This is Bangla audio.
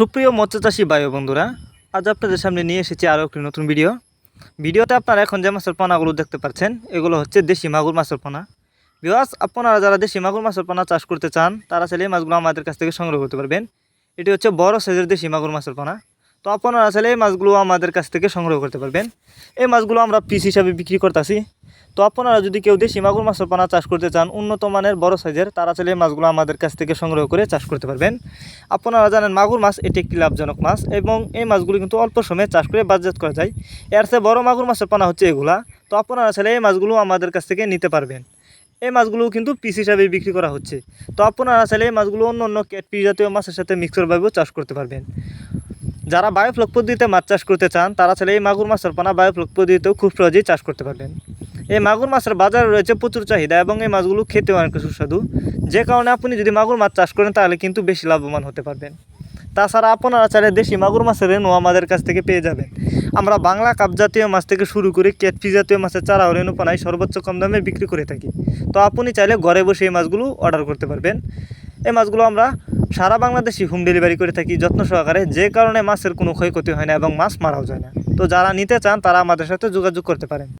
সুপ্রিয় মৎস্যচাষী বায়ু বন্ধুরা, আজ আপনাদের সামনে নিয়ে এসেছি আরও একটি নতুন ভিডিও। ভিডিওতে আপনারা এখন যে মাছের পোনাগুলো দেখতে পাচ্ছেন, এগুলো হচ্ছে দেশি মাগুর মাছের পোনা। বিবাস আপনারা যারা দেশি মাগুর মাছের পোনা চাষ করতে চান, তারা চাইলে এই মাছগুলো আমাদের কাছ থেকে সংগ্রহ করতে পারবেন। এটি হচ্ছে বড় সাইজের দেশি মাগুর মাছের পোনা। তো আপনারা চাইলে এই মাছগুলো আমাদের কাছ থেকে সংগ্রহ করতে পারবেন। এই মাছগুলো আমরা পিস হিসাবে বিক্রি করতেছি। তো আপনারা যদি কেউ দেশি মাগুর মাছের পোনা চাষ করতে চান, উন্নত মানের, বড় সাইজের তারা চাইলে মাছগুলো আমাদের কাছ থেকে সংগ্রহ করে চাষ করতে পারবেন। আপনারা জানেন মাগুর মাছ এটি একটি লাভজনক মাছ এবং এই মাছগুলি কিন্তু অল্প সময়ে চাষ করে বাজারজাত করা যায়। এর চেয়ে বড় মাগুর মাছের পোনা হচ্ছে এগুলা। তো আপনারা চাইলে এই মাছগুলো আমাদের কাছ থেকে নিতে পারবেন। এই মাছগুলো কিন্তু পিস হিসাবে বিক্রি করা হচ্ছে। তো আপনারা চাইলে এই মাছগুলো অন্য অন্য ক্যাটপি জাতীয় মাছের সাথে মিক্সরভাবেও চাষ করতে পারবেন। যারা বায়োফ্লক পদ্ধতিতে মাছ চাষ করতে চান, তারা চাইলে এই মাগুর মাছের পোনা বায়োফ্লক পদ্ধতিতেও খুব সহজেই চাষ করতে পারবেন। এই মাগুর মাছের বাজারে রয়েছে প্রচুর চাহিদা এবং এই মাছগুলো খেতেও অনেক সুস্বাদু। যে কারণে আপনি যদি মাগুর মাছ চাষ করেন, তাহলে কিন্তু বেশি লাভবান হতে পারবেন। তাছাড়া আপনারা চাইলে দেশি মাগুর মাছের রেণু আমাদের কাছ থেকে পেয়ে যাবেন। আমরা বাংলা কাপ জাতীয় মাছ থেকে শুরু করে ক্যাটফি জাতীয় মাছের চারা ও রেণু পানায় সর্বোচ্চ কম দামে বিক্রি করে থাকি। তো আপনি চাইলে ঘরে বসে এই মাছগুলো অর্ডার করতে পারবেন। এই মাছগুলো আমরা সারা বাংলাদেশি হোম ডেলিভারি করে থাকি যত্ন সহকারে, যে কারণে মাছের কোনো ক্ষয়ক্ষতি হয় না এবং মাছ মারাও যায় না। তো যারা নিতে চান, তারা আমাদের সাথে যোগাযোগ করতে পারেন।